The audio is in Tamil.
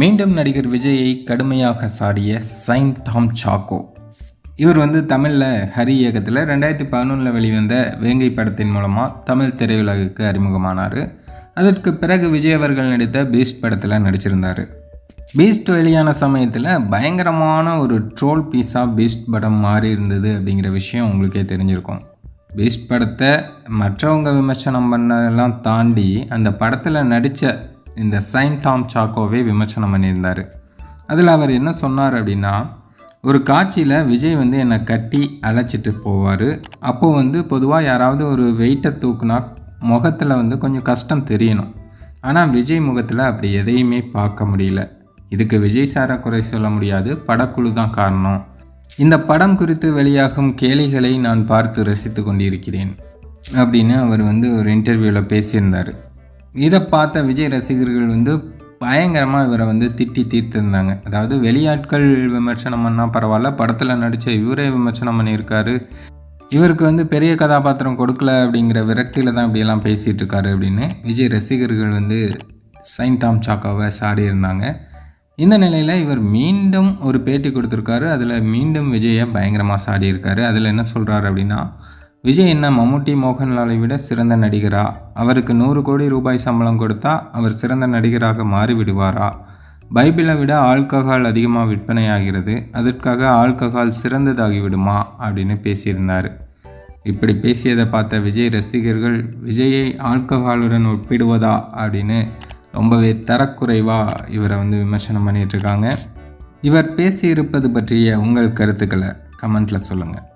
மீண்டும் நடிகர் விஜயை கடுமையாக சாடிய சைம் டாம் சாக்கோ. இவர் வந்து தமிழில் ஹரி இயக்கத்தில் ரெண்டாயிரத்தி பதினொன்றில் வெளிவந்த வேங்கை படத்தின் மூலமாக தமிழ் திரையுலகுக்கு அறிமுகமானார். அதற்கு பிறகு விஜய் அவர்கள் நடித்த பீஸ்ட் படத்தில் நடிச்சிருந்தார். பீஸ்ட் வெளியான சமயத்தில் பயங்கரமான ஒரு ட்ரோல் பீஸாக பீஸ்ட் படம் மாறி இருந்தது அப்படிங்கிற விஷயம் உங்களுக்கே தெரிஞ்சிருக்கும். பீஸ்ட் படத்தை மற்றவங்க விமர்சனம் பண்ணதெல்லாம் தாண்டி அந்த படத்தில் நடித்த இந்த சைன் டாம் சாக்கோவே விமர்சனம் பண்ணியிருந்தார். அதில் அவர் என்ன சொன்னார் அப்படின்னா ஒரு காட்சியில் விஜய் வந்து என்னை கட்டி அழைச்சிட்டு போவார். அப்போது வந்து பொதுவாக யாராவது ஒரு வெயிட்டை தூக்குனா முகத்தில் வந்து கொஞ்சம் கஷ்டம் தெரியணும். ஆனால் விஜய் முகத்தில் அப்படி எதையுமே பார்க்க முடியல. இதுக்கு விஜய் சாரை குறை சொல்ல முடியாது. படக்குழு தான் காரணம். இந்த படம் குறித்து வெளியாகும் கேளிகளை நான் பார்த்து ரசித்து கொண்டிருக்கிறேன் அப்படின்னு அவர் வந்து ஒரு இன்டர்வியூவில் பேசியிருந்தார். இதை பார்த்த விஜய் ரசிகர்கள் வந்து பயங்கரமாக இவரை வந்து திட்டி தீர்த்திருந்தாங்க. அதாவது வெளியாட்கள் விமர்சனம் பண்ணால் பரவாயில்ல படத்தில் நடித்த இவரே விமர்சனம் பண்ணியிருக்காரு. இவருக்கு வந்து பெரிய கதாபாத்திரம் கொடுக்கல அப்படிங்கிற விரக்தியில் தான் இப்படியெல்லாம் பேசிகிட்டு இருக்காரு அப்படின்னு விஜய் ரசிகர்கள் வந்து சைன் டாம் சாக்காவை சாடி இருந்தாங்க. இந்த நிலையில் இவர் மீண்டும் ஒரு பேட்டி கொடுத்துருக்காரு. அதில் மீண்டும் விஜயை பயங்கரமாக சாடியிருக்காரு. அதில் என்ன சொல்கிறாரு அப்படின்னா விஜய் என்ன மம்முட்டி மோகன்லாலை விட சிறந்த நடிகரா? அவருக்கு நூறு கோடி ரூபாய் சம்பளம் கொடுத்தா அவர் சிறந்த நடிகராக மாறிவிடுவாரா? பைபிளை விட ஆல்கஹால் அதிகமாக விற்பனையாகிறது. அதற்காக ஆல்கஹால் சிறந்ததாகிவிடுமா? அப்படின்னு பேசியிருந்தார். இப்படி பேசியதை பார்த்த விஜய் ரசிகர்கள் விஜயை ஆல்கஹாலுடன் ஒப்பிடுவதா? அப்படின்னு ரொம்பவே தரக்குறைவாக இவரை வந்து விமர்சனம் பண்ணிகிட்ருக்காங்க இவர் பேசியிருப்பது பற்றிய உங்கள் கருத்துக்களை கமெண்ட்டில் சொல்லுங்கள்